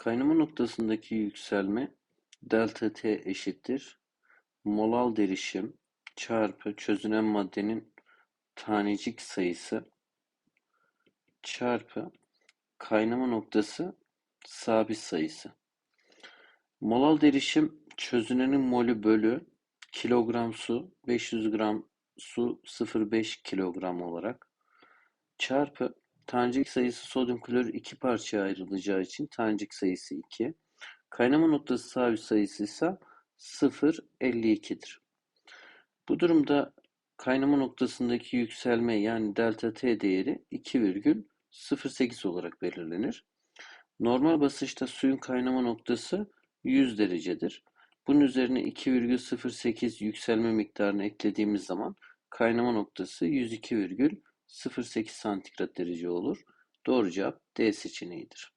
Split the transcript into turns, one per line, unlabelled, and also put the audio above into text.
Kaynama noktasındaki yükselme delta T eşittir molal derişim çarpı çözünen maddenin tanecik sayısı çarpı kaynama noktası sabit sayısı. Molal derişim çözünenin molü bölü kilogram su 500 gram su 0,5 kilogram olarak çarpı tanecik sayısı sodyum klorür iki parçaya ayrılacağı için tanecik sayısı 2. Kaynama noktası sabit sayısı ise 0,52'dir. Bu durumda kaynama noktasındaki yükselme yani delta T değeri 2,08 olarak belirlenir. Normal basınçta suyun kaynama noktası 100 derecedir. Bunun üzerine 2,08 yükselme miktarını eklediğimiz zaman kaynama noktası 102,08 santigrat derece olur. Doğru cevap D seçeneğidir.